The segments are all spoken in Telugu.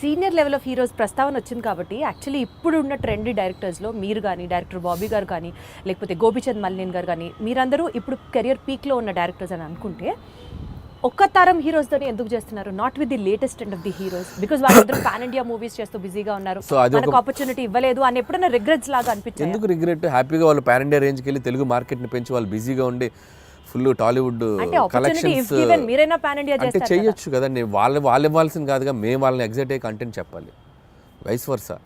సీనియర్ లెవెల్ ఆఫ్ హీరోస్ ప్రస్తావన వచ్చింది కాబట్టి యాక్చువల్లీ ఇప్పుడు ఉన్న ట్రెండీ డైరెక్టర్స్లో మీరు కానీ డైరెక్టర్ బాబీ గారు కానీ లేకపోతే గోపిచంద్ మల్లిన్ గారు కానీ మీరందరూ ఇప్పుడు కెరియర్ పీక్లో ఉన్న డైరెక్టర్స్ అని అనుకుంటే ఒక్క తరం హీరోస్తోనే ఎందుకు చేస్తున్నారు? Not with the latest and of the heroes because వాళ్ళందరూ పాన్ ఇండియా మూవీస్ చేస్తూ బిజీగా ఉన్నారు. మనకు ఆపర్చునిటీ ఇవ్వలేదు అని ఎప్పుడైనా రిగ్రెట్స్ లాగా అనిపించాయి? ఎందుకు రిగ్రెట్ హ్యాపీగా వాళ్ళు పాన్ ఇండియా రేంజ్కి వెళ్ళి తెలుగు మార్కెట్ని పెంచి వాళ్ళు బిజీగా ఉండి ఫుల్ టాలీవుడ్ కలెక్షన్స్ అంటే. చెయ్యొచ్చు కదండి వాళ్ళు వాళ్ళు ఇవ్వాల్సింది కాదుగా మేము వాళ్ళని ఎగ్జైట్ అయ్యే కంటెంట్ చెప్పాలి. వైస్ వర్సా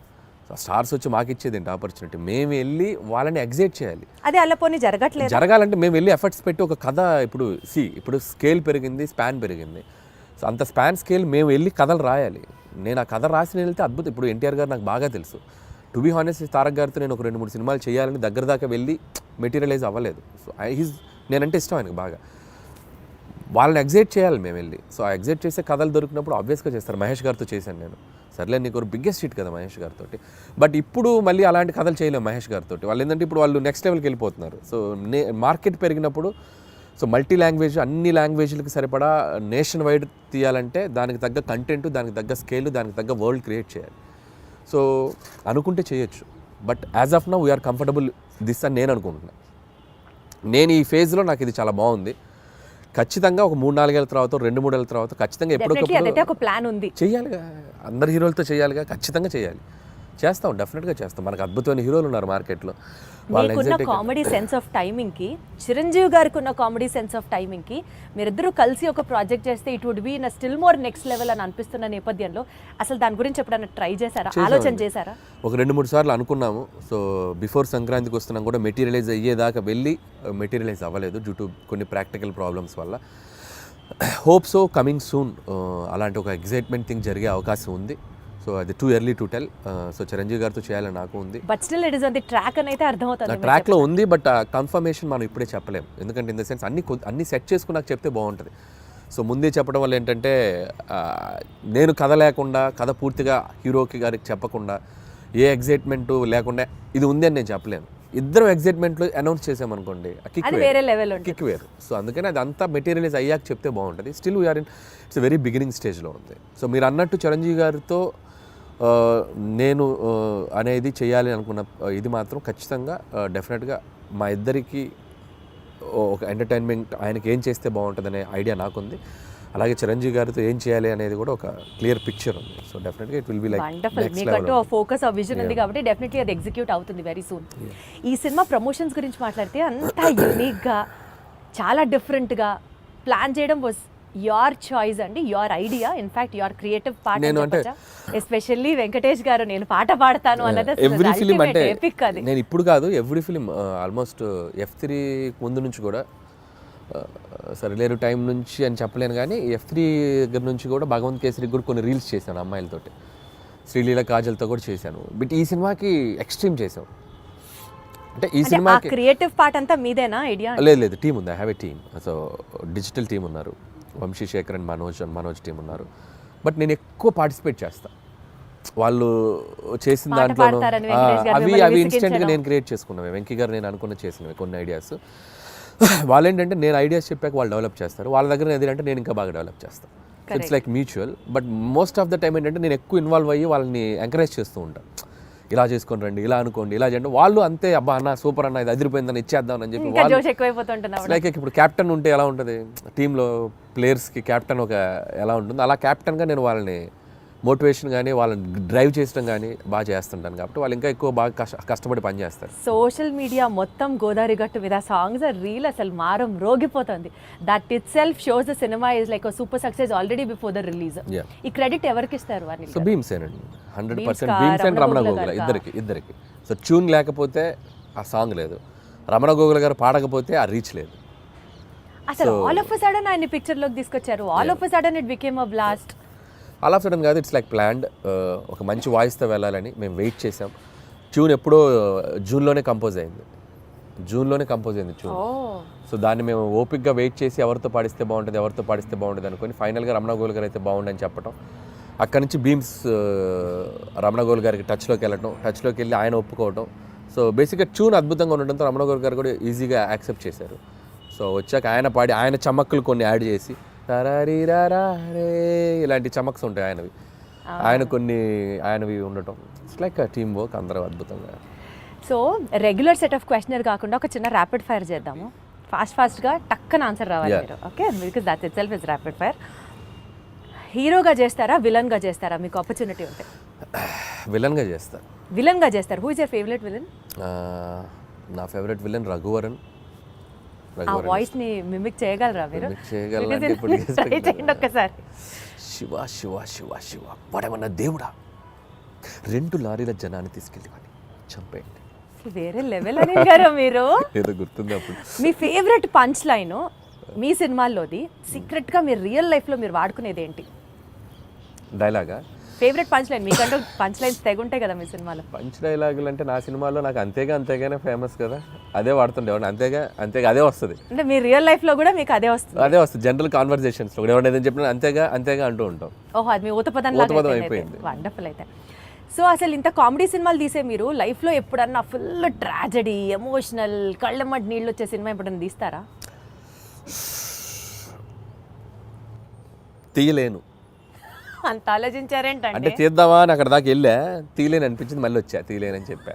స్టార్స్ వచ్చి మాకు ఇచ్చేది ఏంటి ఆపర్చునిటీ మేము వెళ్ళి వాళ్ళని ఎగ్జైట్ చేయాలి. అదే అలా పోనీ జరగట్లేదు? జరగాలంటే మేము వెళ్ళి ఎఫర్ట్స్ పెట్టి ఒక కథ ఇప్పుడు సి ఇప్పుడు స్కేల్ పెరిగింది స్పాన్ పెరిగింది. సో అంత స్పాన్ స్కేల్ మేము వెళ్ళి కథలు రాయాలి. నేను ఆ కథ రాసి వెళ్తే అద్భుతం. ఇప్పుడు ఎన్టీఆర్ గారు నాకు బాగా తెలుసు. టు బీ హానెస్ట్ తారక్ గారితో నేను ఒక రెండు మూడు సినిమాలు చేయాలని దగ్గర దాకా వెళ్ళి మెటీరియలైజ్ అవ్వలేదు. సో ఐ హీస్ నేనంటే ఇష్టం ఆయనకు బాగా. వాళ్ళని ఎగ్జైట్ చేయాలి మేము వెళ్ళి. సో ఆ ఎగ్జైట్ చేసే కథలు దొరికినప్పుడు ఆబ్వియస్గా చేస్తారు. మహేష్ గారితో చేశాను నేను. సర్లే నీకు ఒక బిగ్గెస్ట్ హిట్ కదా మహేష్ గారితో బట్ ఇప్పుడు మళ్ళీ అలాంటి కథలు చేయలేము మహేష్ గారితో వాళ్ళు ఏంటంటే ఇప్పుడు వాళ్ళు నెక్స్ట్ లెవెల్కి వెళ్ళిపోతున్నారు. సో నే మార్కెట్ పెరిగినప్పుడు సో మల్టీ లాంగ్వేజ్ అన్ని లాంగ్వేజ్లకి సరిపడా నేషన్ వైడ్ తీయాలంటే దానికి తగ్గ కంటెంట్ దానికి తగ్గ స్కేల్ దానికి తగ్గ వరల్డ్ క్రియేట్ చేయాలి. సో అనుకుంటే చేయొచ్చు. But as of now we're comfortable this అని నేను అనుకుంటున్నాను నేను ఈ ఫేజ్లో నాకు ఇది చాలా బాగుంది. ఖచ్చితంగా ఒక మూడు నాలుగేళ్ళ తర్వాత రెండు మూడేళ్ళ తర్వాత ఖచ్చితంగా ఒక ప్లాన్ ఉంది. చేయాలిగా అందరు హీరోలతో చేయాలిగా ఖచ్చితంగా చేయాలి చేస్తాం డెఫినెట్గా చేస్తాం. మనకు అద్భుతమైన హీరోలు ఉన్నారు మార్కెట్లో. మీకున్న కామెడీ సెన్స్ ఆఫ్ టైమింగ్కి చిరంజీవి గారికి ఉన్న కామెడీ సెన్స్ ఆఫ్ టైమింగ్కి మీరిద్దరూ కలిసి ఒక ప్రాజెక్ట్ చేస్తే it would be in still more next level అని అనిపిస్తున్న నేపథ్యంలో అసలు దాని గురించి ఎప్పుడైనా ట్రై చేశారా? ఆలోచన చేశారా? ఒక రెండు మూడు సార్లు అనుకున్నాము. సో బిఫోర్ సంక్రాంతికి వస్తున్నాం కూడా మెటీరియలైజ్ అయ్యేదాకా వెళ్ళి మెటీరియలైజ్ అవ్వలేదు డ్యూ టు కొన్ని ప్రాక్టికల్ ప్రాబ్లమ్స్ వల్ల. హోప్ సో కమింగ్ సూన్ అలాంటి ఒక ఎగ్జైట్మెంట్ థింగ్ జరిగే అవకాశం ఉంది. సో అది too early to tell so Chiranjeevi గారితో చేయాలని నాకు ఉంది. But still it is on the track అని అయితే అర్థమవుతుంది మీరు ట్రాక్లో ఉంది బట్ కన్ఫర్మేషన్ మనం ఇప్పుడే చెప్పలేం. ఎందుకంటే ఇన్ ద సెన్స్ అన్ని అన్ని సెట్ చేసుకుని నాకు చెప్తే బాగుంటుంది. సో ముందే చెప్పడం వల్ల ఏంటంటే నేను కథ లేకుండా కథ పూర్తిగా హీరోకి గారికి చెప్పకుండా ఏ ఎగ్జైట్మెంట్ లేకుండా ఇది ఉంది అని నేను చెప్పలేను. ఇద్దరు ఎగ్జైట్మెంట్లు అనౌన్స్ చేసామనుకోండి కిక్ వేరే. లెవెల్ కిక్ వేరు. సో అందుకని అది అంతా మెటీరియలైజ్ అయ్యాక చెప్తే బాగుంటుంది. Still we're in its very beginning స్టేజ్లో ఉంది. సో మీరు అన్నట్టు చిరంజీవి గారితో నేను అనేది చేయాలి అనుకున్న ఇది మాత్రం ఖచ్చితంగా డెఫినెట్గా మా ఇద్దరికి ఒక ఎంటర్టైన్మెంట్ ఆయనకి ఏం చేస్తే బాగుంటుందనే ఐడియా నాకుంది. అలాగే చిరంజీవి గారితో ఏం చేయాలి అనేది కూడా ఒక క్లియర్ పిక్చర్ ఉంది. సో డెఫినెట్గా it will be like wonderful మీకంటూ ఫోకస్ ఆ విజన్ ఉంది కాబట్టి డెఫినెట్లీ అది ఎగ్జిక్యూట్ అవుతుంది వెరీ సూన్ ఈ సినిమా ప్రమోషన్స్ గురించి మాట్లాడితే అంత యూనిక్గా చాలా డిఫరెంట్గా ప్లాన్ చేయడం వాజ్ యువర్ చాయిస్ అండి your idea in fact your creative part నేను అంటే- ఎస్పెషల్లీ వెంకటేష్ గారు నేను పాట పాడతాను అన్నది ఎవ్రీ ఫిలిం అంటే నేను ఇప్పుడు కాదు every film almost F three ముందు నుంచి కూడా ఆ, సరిలేరు టైం నుంచి అని చెప్పలేను కానీ ఎఫ్ త్రీ దగ్గర నుంచి కూడా భగవంత్ కేసరికి కూడా కొన్ని రీల్స్ చేశాను అమ్మాయిలతోటి. శ్రీలీల కాజల్తో కూడా చేశాను. బట్ ఈ సినిమాకి ఎక్స్ట్రీమ్ చేసాం అంటే ఈ సినిమాకి క్రియేటివ్ పార్ట్ అంతా మీదేనా ఐడియా లేదు లేదు టీం ఉంది. I have a team so digital team ఉన్నారు. Vamsi Shekhar and Manoj and Manoj team ఉన్నారు. బట్ నేను ఎక్కువ పార్టిసిపేట్ చేస్తా. వాళ్ళు చేసిన దాంట్లో అవి అవి ఇన్స్టెంట్గా. నేను క్రియేట్ చేసుకున్నవి వెంకీ గారు నేను అనుకున్న చేసినవి కొన్ని ఐడియాస్ వాళ్ళు ఏంటంటే నేను ఐడియాస్ చెప్పాక వాళ్ళు డెవలప్ చేస్తారు. వాళ్ళ దగ్గర ఏదంటే నేను ఇంకా బాగా డెవలప్ చేస్తాను it's like mutual but most of the time ఏంటంటే నేను ఎక్కువ ఇన్వాల్వ్ అయ్యి వాళ్ళని ఎంకరేజ్ చేస్తూ ఉంటాను ఇలా చేసుకొని రండి ఇలా అనుకోండి ఇలా చేయండి. వాళ్ళు అంతే అబ్బా అన్న సూపర్ అన్న ఇది అదిరిపోయిందని ఇచ్చేద్దాం అని చెప్పి వాళ్ళు లైక్ ఇప్పుడు కెప్టెన్ ఉంటే ఎలా ఉంటుంది? టీంలో ప్లేయర్స్కి కెప్టెన్ ఒక ఎలా ఉంటుంది? అలా కెప్టెన్గా నేను వాళ్ళని మోటివేషన్ కానీ వాళ్ళని డ్రైవ్ చేయడం కానీ బాగా చేస్తుంటాను కాబట్టి వాళ్ళు ఇంకా ఎక్కువ బాగా కష్ట కష్టపడి పని చేస్తారు. సోషల్ మీడియా మొత్తం గోదావరి గట్టు మీద సాంగ్స్ రీల్ అసలు మారం రోగిపోతుంది. That itself shows the cinema is like super success already before the release. ఈ క్రెడిట్ ఎవరికి ఇస్తారు అని సో భీమ్స్ అండి hundred percent Bheems and Ramana Gogula? ఇద్దరికి ఇద్దరికి. సో ట్యూన్ లేకపోతే ఆ సాంగ్ లేదు. రమణ గోగుల గారు పాడకపోతే ఆ రీచ్ లేదు. అసలు ఆల్ ఆఫ్ సడన్ ఆయన పిక్చర్లోకి తీసుకొచ్చారు. All of sudden it became a blast of sudden కాదు ఇట్స్ లైక్ ప్లాన్డ్ ఒక మంచి వాయిస్తో వెళ్ళాలని మేము వెయిట్ చేసాం ట్యూన్ ఎప్పుడో జూన్లోనే కంపోజ్ అయింది. జూన్లోనే కంపోజ్ అయింది ట్యూన్ సో దాన్ని మేము ఓపిక్గా వెయిట్ చేసి ఎవరితో పాడిస్తే బాగుంటుంది ఎవరితో పాడిస్తే బాగుంటుంది అనుకొని ఫైనల్గా రమణ గోల్ గారు అయితే బాగుండని చెప్పడం అక్కడి నుంచి బీమ్స్ రమణ గోల్ గారికి టచ్లోకి వెళ్ళటం టచ్లోకి వెళ్ళి ఆయన ఒప్పుకోవడం సో బేసిక్గా ట్యూన్ అద్భుతంగా ఉండడంతో రమణ గోల్ గారు కూడా ఈజీగా యాక్సెప్ట్ చేశారు. సో వచ్చాక ఆయన పాడి ఆయన చమక్కులు కొన్ని యాడ్ చేసి రే ఇలాంటి చమక్స్ ఉంటాయి ఆయనవి. ఆయన కొన్ని ఆయనవి ఉండటం. ఇట్స్ లైక్ టీమ్ వర్క్ అందరూ అద్భుతంగా. So regular set of questioner కాకుండా ఒక చిన్న ర్యాపిడ్ ఫైర్ చేద్దాము. ఫాస్ట్ ఫాస్ట్గా టక్కన ఆన్సర్ రావాలి. మీరు. Okay because that itself is rapid fire హీరోగా చేస్తారా విలన్గా చేస్తారా? మీకు ఆపర్చునిటీ ఉంటే. విలన్గా చేస్తారు విలన్గా చేస్తారు. Who is your favourite villain నా ఫేవరెట్ విలన్ రఘువరన్. ఆ వాయిస్ని మిమిక్ చేయగలరా మీరు? చేయండి ఒక్కసారి శివ శివ శివ శివ. వాడేమన్నా దేవుడా? రెండు లారీల జనాన్ని తీసుకెళ్ళి చంపేయండి. వేరే లెవెల్ అని గారు మీరు. ఏదో గుర్తుంది అప్పుడు. మీ ఫేవరెట్ పంచ్ లైన్ మీ సినిమాల్లోది సీక్రెట్గా మీరు రియల్ లైఫ్లో మీరు వాడుకునేది ఏంటి డైలాగా ఫేవరెట్ పంచ్ లైన్ మీకంటూ పంచ్ లైన్స్ తెగుంటాయి కదా మీ సినిమాలో. పంచ్ డైలాగులు అంటే నా సినిమాలో నాకు అంతేగా అంతేగానే ఫేమస్ కదా. అదే వాడుతుండే అంతేగా అంతేగా అదే వస్తుంది. అంటే మీ రియల్ లైఫ్లో కూడా మీకు అదే వస్తుంది. అదే వస్తుంది జనరల్ కాన్వర్జేషన్స్లో కూడా. ఎవరైనా ఏదైనా చెప్పినా అంతేగా అంతేగా అంటూ ఉంటాం. ఓహో అది మీ ఊతపదం ఊతపదం అయిపోయింది. వండర్ఫుల్ అయితే. సో అసలు ఇంత కామెడీ సినిమాలు తీసే మీరు లైఫ్లో ఎప్పుడన్నా ఫుల్ ట్రాజడీ ఎమోషనల్ కళ్ళమ్మటి నీళ్ళు వచ్చే సినిమా ఎప్పుడన్నా తీస్తారా? తీయలేను. అంత ఆలోచించారేంటండి? అంటే తీద్దామా అని అక్కడ దాకా వెళ్ళా. తీయలేని అనిపించింది మళ్ళీ వచ్చా. తీయలేనని చెప్పా.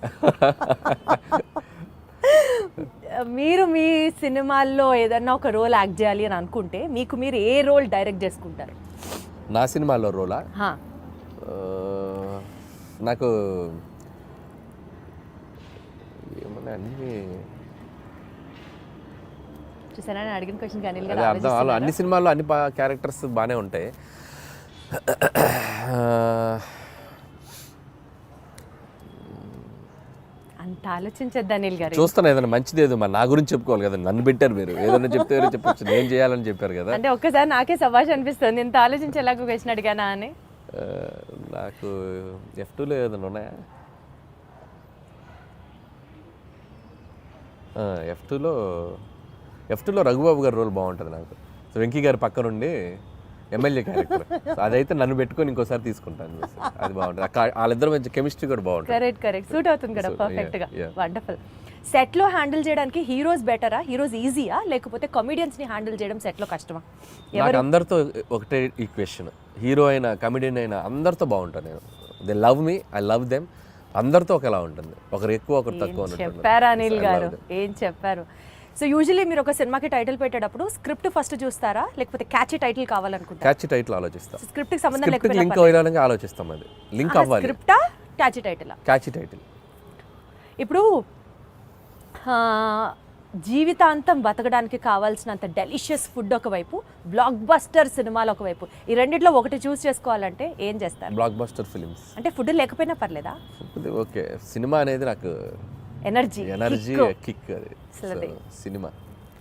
మీరు మీ సినిమాల్లో ఏదన్నా ఒక రోల్ యాక్ట్ చేయాలి అని అనుకుంటే మీకు మీరు ఏ రోల్ డైరెక్ట్ చేసుకుంటారు? నా సినిమాలో రోలా? నాకు ఏమన్నా అన్ని? చూసారా? అడిగిన క్వశ్చన్ అన్ని సినిమాల్లో అన్ని క్యారెక్టర్స్ బాగానే ఉంటాయి. అంత ఆలోచించద్దు అనిల్ గారు. చూస్తాను ఏదైనా మంచిది ఏదో మరి నా గురించి చెప్పుకోవాలి కదా నన్ను పెట్టారు మీరు. ఏదైనా చెప్తే చెప్పొచ్చు నేను చేయాలని చెప్పారు కదా. అంటే ఒక్కసారి నాకే సభాష్ అనిపిస్తుంది ఇంత ఆలోచించేలాగా క్వశ్చన్ అడిగానా అని. నాకు ఎఫ్ టూలో ఏదైనా ఉన్నాయా? ఎఫ్ టూలో ఎఫ్ టూలో రఘుబాబు గారి రోల్ బాగుంటుంది నాకు. సో వెంకీ గారి పక్క నుండి ఎమ్మెల్యే క్యారెక్టర్. అదైతే నన్ను పెట్టుకొని ఇంకోసారి తీసుకుంటాను అది బాగుంటుంది. వాళ్ళిద్దరు మంచి కెమిస్ట్రీ కూడా బాగుంటుంది. కరెక్ట్ కరెక్ట్ సూట్ అవుతుంది కదా పర్ఫెక్ట్గా. వండర్ఫుల్ సెట్లో హ్యాండిల్ చేయడానికి హీరోస్ బెటరా హీరోస్ ఈజీయా లేకపోతే కమెడియన్స్ని హ్యాండిల్ చేయడం సెట్లో కష్టమా నాకు అందరితో ఒకటే ఈక్వేషన్ హీరో అయినా కమెడియన్ అయినా అందరితో బాగుంటాను నేను. They love me I love them అందరితో ఒకలా ఉంటుంది. ఒకరు ఎక్కువ ఒకరు తక్కువ చెప్పారా అనిల్ గారు? ఏం చెప్పారు? సో యూజువలీ మీరు ఒక సినిమాకి టైటిల్ పెట్టేటప్పుడు స్క్రిప్ట్ ఫస్ట్ చూస్తారా? లేకపోతే క్యాచీ టైటిల్ కావాలనుకుంటారా? క్యాచ్ టైటిల్ ఆలోచిస్తాం. స్క్రిప్ట్కి సంబంధం లేకపోయినా లింక్ అవ్వడానికి ఆలోచిస్తాం అది. లింక్ అవ్వాలి. స్క్రిప్టా క్యాచీ టైటిల్ క్యాచ్ టైటిల్ ఇప్పుడు జీవితాంతం బతకడానికి కావాల్సినంత డెలిషియస్ ఫుడ్ ఒకవైపు బ్లాక్ బస్టర్ సినిమాలు ఒకవైపు ఈ రెండిట్లో ఒకటి చూస్ చేసుకోవాలంటే ఏం చేస్తారు? బ్లాక్ బస్టర్ ఫిలిమ్స్ అంటే ఫుడ్ లేకపోయినా పర్లేదా? ఓకే సినిమా అనేది నాకు ఎనర్జీ ఎనర్జీ కిక్ అది. సినిమా.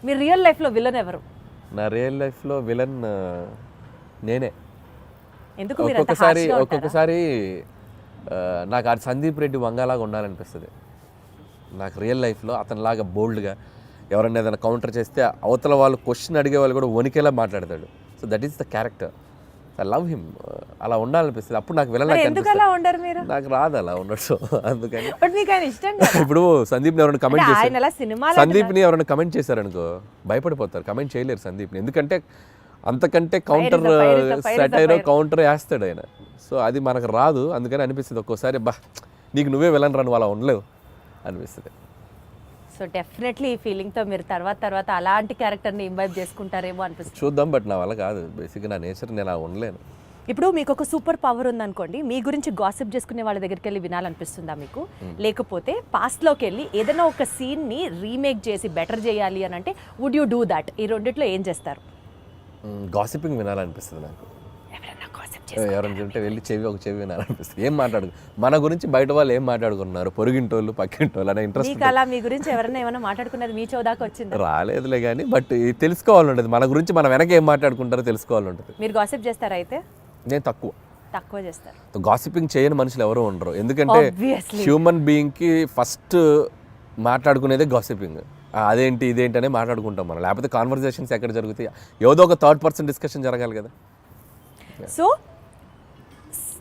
మీరు రియల్ లైఫ్లో విలన్ ఎవరు? నా రియల్ లైఫ్లో విలన్ నేనే. ఎందుకు ఒక్కొక్కసారి? ఒక్కొక్కసారి నాకు ఆ సందీప్ రెడ్డి వంగలాగా ఉండాలనిపిస్తుంది. నాకు రియల్ లైఫ్లో అతనిలాగా బోల్డ్గా ఎవరైనా ఏదైనా కౌంటర్ చేస్తే అవతల వాళ్ళు క్వశ్చన్ అడిగే వాళ్ళు కూడా వణికేలా మాట్లాడతాడు. So that is the character I love him అలా ఉండాలనిపిస్తుంది. అప్పుడు నాకు నాకు రాదు అలా ఉండొచ్చు అందుకని. బట్ మీకు ఆయన ఇష్టం కదా. ఇప్పుడు సందీప్ని ఎవరైనా కమెంట్ చేశారు సినిమాలో సందీప్ని ఎవరైనా కమెంట్ చేశారనుకో భయపడిపోతారు. కమెంట్ చేయలేరు సందీప్ని. ఎందుకంటే అంతకంటే కౌంటర్ సెటైర్. కౌంటర్ వేస్తాడు ఆయన. సో అది మనకు రాదు. అందుకని అనిపిస్తుంది ఒక్కోసారి బా నీకు నువ్వే వెళ్ళను రాను అలా ఉండలేవు. అనిపిస్తుంది. సో డెఫినెట్లీ ఈ ఫీలింగ్తో మీరు తర్వాత తర్వాత అలాంటి క్యారెక్టర్ని ఇంబైబ్ చేసుకుంటారేమో అనిపిస్తుంది. చూద్దాం బట్ నా వల్ల కాదు. బేసిక్గా నా నేచర్ నేను అలా ఉండలేను. ఇప్పుడు మీకు ఒక సూపర్ పవర్ ఉందనుకోండి మీ గురించి గాసిప్ చేసుకునే వాళ్ళ దగ్గరికి వెళ్ళి వినాలనిపిస్తుందా మీకు? లేకపోతే పాస్ట్లోకి వెళ్ళి ఏదైనా ఒక సీన్ని రీమేక్ చేసి బెటర్ చేయాలి అని అంటే వుడ్ యూ డూ దట్ ఈ రెండిట్లో ఏం చేస్తారు? గాసిపింగ్ వినాలనిపిస్తుంది నాకు. ఎవరైనా ఉంటే వెళ్ళి చెవి ఒక చెవి వినాలనిపిస్తుంది. ఏం మాట్లాడు మన గురించి బయట వాళ్ళు ఏం మాట్లాడుకున్నారు పొరుగింటోళ్ళు పక్కింటోళ్ళు అనే ఇంట్రెస్ట్ అలా మీ గురించి ఎవరైనా ఏమైనా మాట్లాడుకున్నది మీ చౌదాకా వచ్చిందా? రాలేదులే కానీ బట్ తెలుసుకోవాలి ఉంటుంది మన గురించి మన వెనక ఏం మాట్లాడుకుంటారో తెలుసుకోవాలి ఉంటుంది మీరు గాసిప్ చేస్తారా అయితే? నేను తక్కువ. తక్కువ చేస్తారు. గాసిపింగ్ చేయని మనుషులు ఎవరు ఉండరు. ఎందుకంటే. హ్యూమన్ బీయింగ్కి ఫస్ట్ మాట్లాడుకునేదే గాసిపింగ్ అదేంటి ఇదేంటి అనే మాట్లాడుకుంటాం మనం. లేకపోతే కాన్వర్జేషన్స్ ఎక్కడ జరుగుతాయి? ఏదో ఒక థర్డ్ పర్సన్ డిస్కషన్ జరగాలి కదా. సో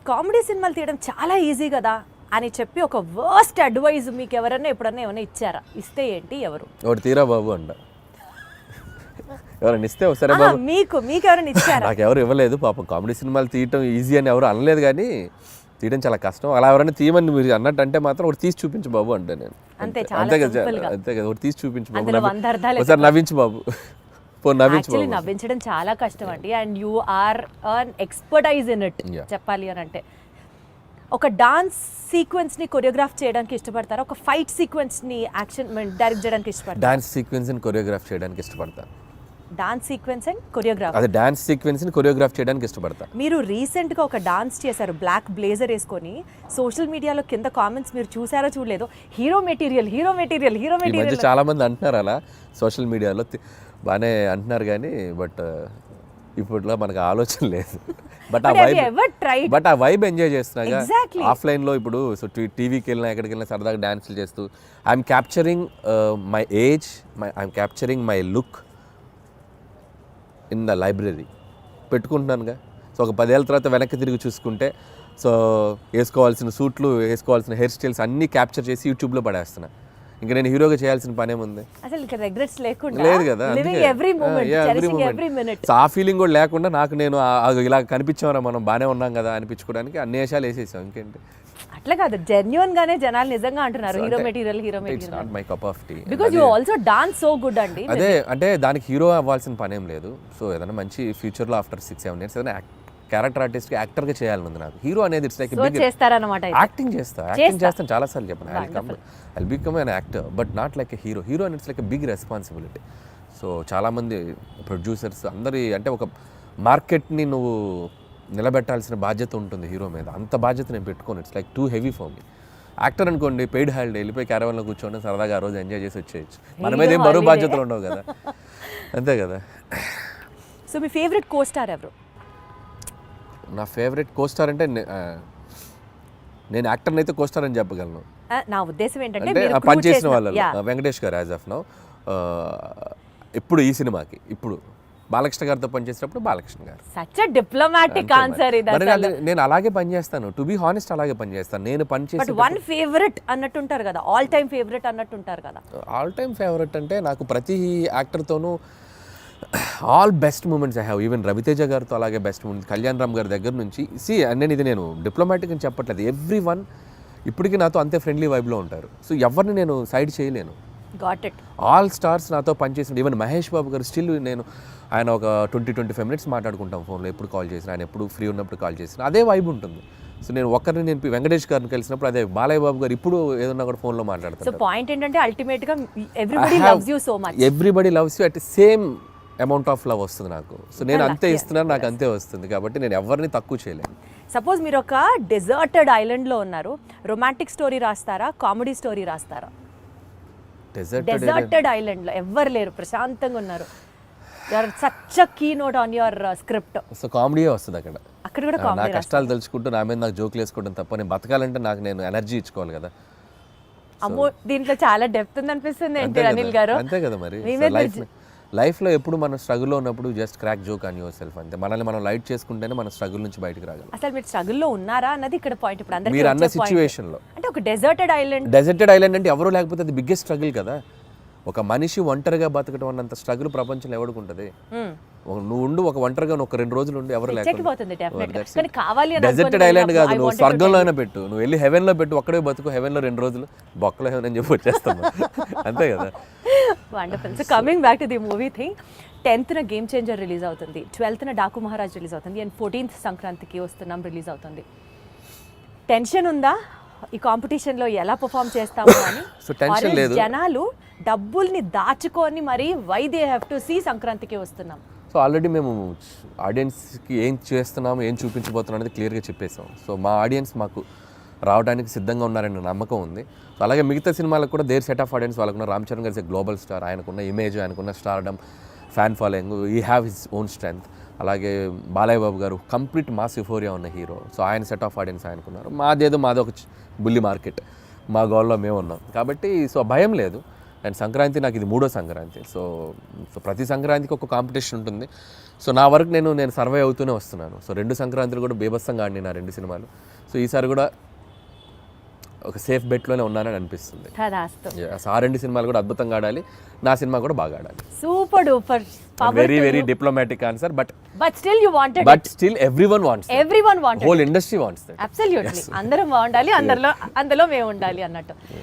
కామెడీ సినిమాలు తీయడం చాలా ఈజీ కదా అని చెప్పి ఒక వర్స్ట్ అడ్వైజ్ మీకు ఎవరైనా ఎప్పుడన్నా ఏమైనా ఇచ్చారా? ఇస్తే ఏంటి ఎవరు? ఒకటి తీరా బాబు అంట. ఎవరైనా ఇస్తే సరే బాబు. మీకు మీకు ఎవరైనా ఇచ్చారా? నాకు ఎవరు ఇవ్వలేదు పాపం కామెడీ సినిమాలు తీయటం ఈజీ అని ఎవరు అనలేదు కానీ తీయడం చాలా కష్టం. అలా ఎవరైనా తీయమని మీరు అన్నట్టు అంటే మాత్రం ఒకటి తీసి చూపించు బాబు అంటే నేను. అంతే, కదా. అంతే కదా ఒకటి తీసి చూపించు బాబు ఒకసారి నవ్వించు బాబు. యాక్చువల్లీ నవ్వించడం చాలా కష్టం అండి. And you are an expertise in it. చెప్పాలి అని అంటే. ఒక డాన్స్ సీక్వెన్స్ని కొరియోగ్రాఫ్ చేయడానికి ఇష్టపడతారా? ఒక ఫైట్ సీక్వెన్స్ని యాక్షన్ డైరెక్ట్ చేయడానికి ఇష్టపడతారా? డాన్స్ సీక్వెన్స్ని కొరియోగ్రాఫ్ చేయడానికి ఇష్టపడతాను. డాన్స్ సీక్వెన్స్ అండ్ కొరియోగ్రాఫ్ అదే డాన్స్ సీక్వెన్స్ని కొరియోగ్రాఫ్ చేయడానికి ఇష్టపడతాను మీరు రీసెంట్గా ఒక డాన్స్ చేశారు బ్లాక్ బ్లేజర్ వేసుకొని సోషల్ మీడియాలో కింద కామెంట్స్ మీరు చూసారో చూడలేదో hero material hero material hero material చాలా మంది అంటున్నారు అలా సోషల్ మీడియాలో బాగానే అంటున్నారు కానీ బట్ ఇప్పట్లో మనకు ఆలోచన లేదు. బట్ ఆ వైబ్? బట్ ఆ వైబ్ ఎంజాయ్ చేస్తున్నాగా. ఆఫ్లైన్లో ఇప్పుడు సో టీవీకి వెళ్ళినా ఎక్కడికి వెళ్ళినా సరదాగా డాన్సులు చేస్తూ I'm capturing my age my I'm capturing my look in the library పెట్టుకుంటున్నానుగా. So ఒక పదేళ్ళ తర్వాత వెనక్కి తిరిగి చూసుకుంటే సో వేసుకోవాల్సిన సూట్లు వేసుకోవాల్సిన హెయిర్ స్టైల్స్ అన్నీ క్యాప్చర్ చేసి యూట్యూబ్లో పడేస్తున్నా. ఇంకా నేను హీరోగా చేయాల్సిన పనేముంది? అసలు ఇక్కడ రిగ్రెట్స్ లేకుండా లేదు కదా ఎవ్రీ మూమెంట్ ఆ ఫీలింగ్ కూడా లేకుండా నాకు నేను ఇలా కనిపించామరా మనం బాగానే ఉన్నాం కదా అనిపించుకోవడానికి అన్ని వేషాలు వేసేసాం. ఇంకేంటి? అట్లా కాదు జెన్యున్ గానే జనాలు నిజంగా అంటున్నారు hero material hero it's material not my cup of tea because you also dance so good అండి అదే అంటే దానికి హీరో అవ్వాల్సిన పనేం లేదు. సో ఏదైనా మంచి ఫ్యూచర్లో ఆఫ్టర్ సిక్స్ సెవెన్ ఇయర్స్ ఏదైనా క్యారెక్టర్ ఆర్టిస్ట్కి యాక్టర్గా చేయాలని ఉంది నాకు. హీరో అనేది ఇట్స్ లైక్ చేస్తారనమాట యాక్టింగ్ చేస్తా యాక్టింగ్ చేస్తాను చాలా సార్లు చెప్పాను I come I become an actor but not like a hero hero అని it's like a big responsibility so చాలామంది ప్రొడ్యూసర్స్ అందరి అంటే ఒక మార్కెట్ని నువ్వు నిలబెట్టాల్సిన బాధ్యత ఉంటుంది హీరో మీద. అంత బాధ్యత నేను పెట్టుకోను. It's like too heavy for me actor అనుకోండి పెయిడ్ హాలిడే వెళ్ళిపోయి క్యారవన్లో కూర్చోండి సరదాగా ఆ రోజు ఎంజాయ్ చేసి వచ్చేయచ్చు. మన మీద ఏం బరువు బాధ్యతలు ఉండవు కదా. అంతే కదా. సో మీ ఫేవరెట్ కో స్టార్ ఎవరు? నా ఫేవరెట్ కోస్టార్ అంటే నే- ఆ, నేను యాక్టర్ని అయితే కోస్టార్ అని చెప్పగలను. నా ఉద్దేశం ఏంటంటే అంటే మీరు ఆ crew పని చేసిన చేసిన- వాళ్ళలో. Yeah. ఆ, వెంకటేష్ గారు యాజ్ ఆఫ్ నౌ ఇప్పుడు ఈ సినిమాకి ఇప్పుడు. బాలకృష్ణ గారితో పనిచేసినప్పుడు బాలకృష్ణ గారు. సచ్ డిప్లొమాటిక్ ఆన్సర్ నేను అలాగే పనిచేస్తాను. టు బి హానెస్ట్ అలాగే పనిచేస్తాను. నేను పనిచేసే వన్ ఫేవరెట్ అన్నట్టుంటారు కదా. ఆల్ టైమ్ ఫేవరెట్ అన్నట్టుంటారు కదా. ఆల్ టైమ్ ఫేవరెట్ అంటే నాకు ప్రతి యాక్టర్తోనూ all best moments I have even Raviteja గారితో అలాగే బెస్ట్ మూమెంట్స్ కళ్యాణ్ రామ్ గారి దగ్గర నుంచి సి నేను ఇది నేను డిప్లొమాటిక్ అని చెప్పట్లేదు. ఎవ్రీ వన్ ఇప్పటికీ నాతో అంతే ఫ్రెండ్లీ వైబ్లో ఉంటారు. సో ఎవరిని నేను సైడ్ చేయలేను. గాట్ ఇట్ ఆల్ స్టార్స్ నాతో పనిచేసిన ఈవెన్ మహేష్ బాబు గారు స్టిల్ నేను ఆయన ఒక ట్వంటీ ట్వంటీ ఫైవ్ మినిట్స్ మాట్లాడుకుంటాం ఫోన్లో ఎప్పుడు కాల్ చేసిన ఆయన ఎప్పుడు ఫ్రీ ఉన్నప్పుడు కాల్ చేసిన అదే వైబ్ ఉంటుంది. సో నేను ఒక్కరిని నేను వెంకటేష్ గారిని కలిసినప్పుడు అదే బాలయ్య బాబు గారు ఇప్పుడు ఏదన్నా కూడా ఫోన్లో సో మాట్లాడతారు పాయింట్ ఏంటంటే అల్టిమేట్గా everybody loves you so much everybody loves you at same amount of love వస్తుంది నాకు. సో నేను అంతే ఇస్తున్నాను నాకు అంతే వస్తుంది కాబట్టి నేను ఎవరిని తక్కువ చేయలేను. సపోజ్ మీరు ఒక డెజర్టెడ్ ఐలాండ్లో ఉన్నారు. రొమాంటిక్ స్టోరీ రాస్తారా? కామెడీ స్టోరీ రాస్తారా? డెజర్ట్ డెజర్టెడ్ ఐలాండ్లో ఎవ్వరు లేరు ప్రశాంతంగా ఉన్నారు. You're such key note on your script so కామెడీయే వస్తుంది అక్కడ. అక్కడ కూడా నా కామెడీ కష్టాలు తెలుసుకుంటూ నా మీద నాకు జోకులు వేసుకోవడం తప్ప నేను బతకాలంటే నాకు నేను ఎనర్జీ ఇచ్చుకోవాలి కదా. అమ్మో దీంట్లో చాలా డెప్త్ ఉంది అనిపిస్తుంది ఏంటి అనిల్ గారు? అంతే కదా మరి. మీ మీద లైఫ్ లైఫ్లో ఎప్పుడు మనం స్ట్రగుల్లో ఉన్నప్పుడు just crack joke on yourself అంతే. మనల్ని మనం లైట్ చేసుకుంటేనే మన స్ట్రగుల్ నుంచి బయటకు రాగలం. అసలు మీరు స్ట్రగుల్లో ఉన్నారా అన్నది ఇక్కడ పాయింట్ ఇప్పుడు అందరికీ మీరు అన్న వచ్చే point. సిచ్యువేషన్లో అంటే ఒక డెజర్టెడ్ ఐలాండ్ డెజర్టెడ్ ఐలాండ్ అంటే ఎవరు లేకపోతే అది బిగ్గెస్ట్ స్ట్రగుల్ కదా. ఒక మనిషి ఒంటరిగా బతకడం అన్నంత స్ట్రగుల్ ప్రపంచంలో ఒక- నువ్వు ఉండు ఒక ఒంటరిగా ఒక రెండు రోజులు ఉండి ఎవరు డెజర్టెడ్ ఐలాండ్ కాదు నువ్వు wanted to స్వర్గంలో అయినా పెట్టు. నువ్వు వెళ్ళి హెవెన్లో పెట్టు ఒక్కడే బతుకు హెవెన్లో రెండు రోజులు బొక్కలో హెవెన్ అని చెప్పి వచ్చేస్తాను అంతే కదా? Wonderful so coming back to the movie thing టెన్త్న game changer release అవుతుంది. ట్వెల్త్న డాకు మహారాజ్ రిలీజ్ అవుతుంది. అండ్ ఫోర్టీన్త్ సంక్రాంతికి వస్తున్నాం రిలీజ్ అవుతుంది. టెన్షన్ ఉందా? ఈ కాంపిటీషన్లో ఎలా పర్ఫామ్ చేస్తాము అని? Or else లేదు. జనాలు డబ్బుల్ని దాచుకొని మరి why they have to see సంక్రాంతికి వస్తున్నాం. సో ఆల్రెడీ మేము ఆడియన్స్కి ఏం చేస్తున్నాము ఏం చూపించబోతున్నాం అనేది క్లియర్గా చెప్పేసాం సో మా ఆడియన్స్ మాకు రావడానికి సిద్ధంగా ఉన్నారనే నమ్మకం ఉంది. సో అలాగే మిగతా సినిమాలకు కూడా దేర్ సెట్ ఆఫ్ ఆడియన్స్ వాళ్ళకున్న రామ్ చరణ్ గారి గ్లోబల్ స్టార్ ఆయనకున్న ఇమేజ్ ఆయనకున్న stardom fan following he have his own strength అలాగే బాలయ్య బాబు గారు కంప్లీట్ మాస్ యుఫోరియా ఉన్న హీరో సో ఆయన సెట్ ఆఫ్ ఆడియన్స్ ఆయనకున్నారు. మాదేదో మాదో ఒక బుల్లి మార్కెట్ మా గోల్లో మేము ఉన్నాం కాబట్టి సో భయం లేదు. అండ్ సంక్రాంతి నాకు ఇది మూడో సంక్రాంతి. సో సో ప్రతి సంక్రాంతికి ఒక కాంపిటీషన్ ఉంటుంది. సో నా వరకు నేను నేను సర్వే అవుతూనే వస్తున్నాను. సో రెండు సంక్రాంతులు కూడా బీభత్సంగా ఆడినాయి నా రెండు సినిమాలు. సో ఈసారి కూడా ఒక సేఫ్ బెట్లోనే ఉన్నానని అనిపిస్తుంది. ఆ రెండు సినిమాలు కూడా అద్భుతంగా ఆడాలి. నా సినిమా కూడా బాగా ఆడాలి. Super duper very very diplomatic answer but but still you wanted but still every one wants every one wanted whole industry wants that absolutely అందరం బాగుండాలి అందరిలో అందులో మేము ఉండాలి అన్నట్టు.